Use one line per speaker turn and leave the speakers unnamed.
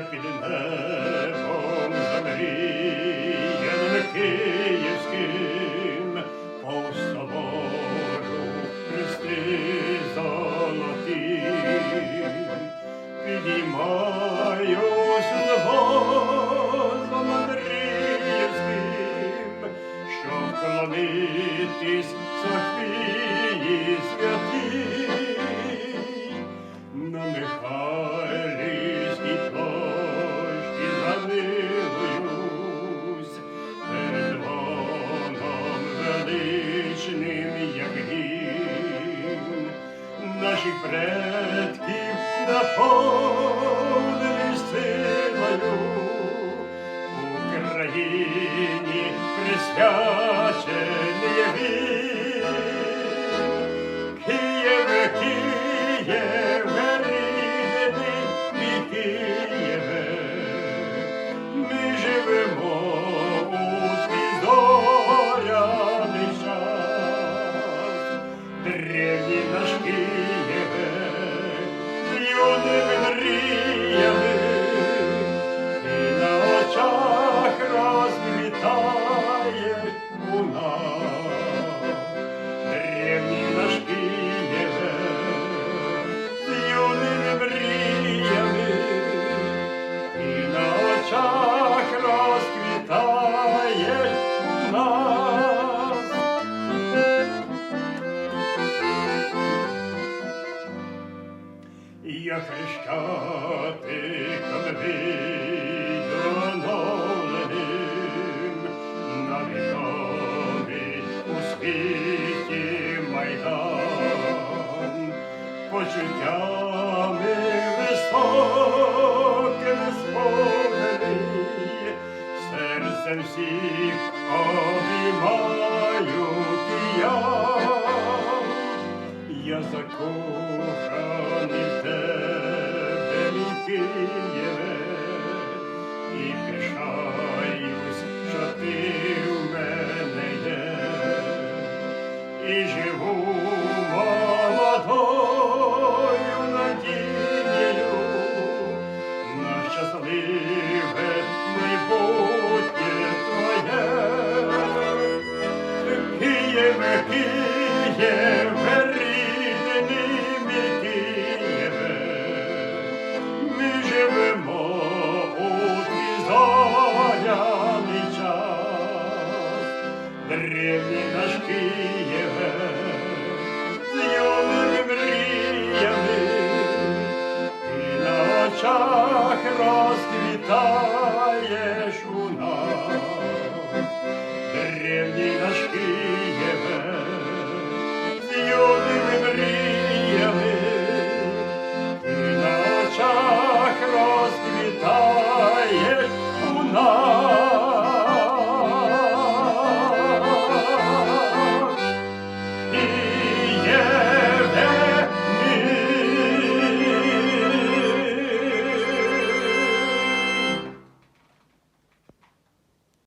Я під небом замріяним київським повз собору хрести золоті. Підіймаюсь возом Андріївським, щоб вклонитись Софії наших предків наповнений силою Україні присвячений він. Києве, Києве, рідний мій ми живемо у свій зоряний час. Наш Києве, і на очах розквітає у нас. Древній наш Києве, з юними мріями, на очах Хрещатиком відоновленим на відомий у світі майдан, почуттями високими і живу молодою надією на щасливе майбутнє твоє. Києве, древній наш Київ, з юними мріями ти на очах розквітаєш у нас, древній наш Київ.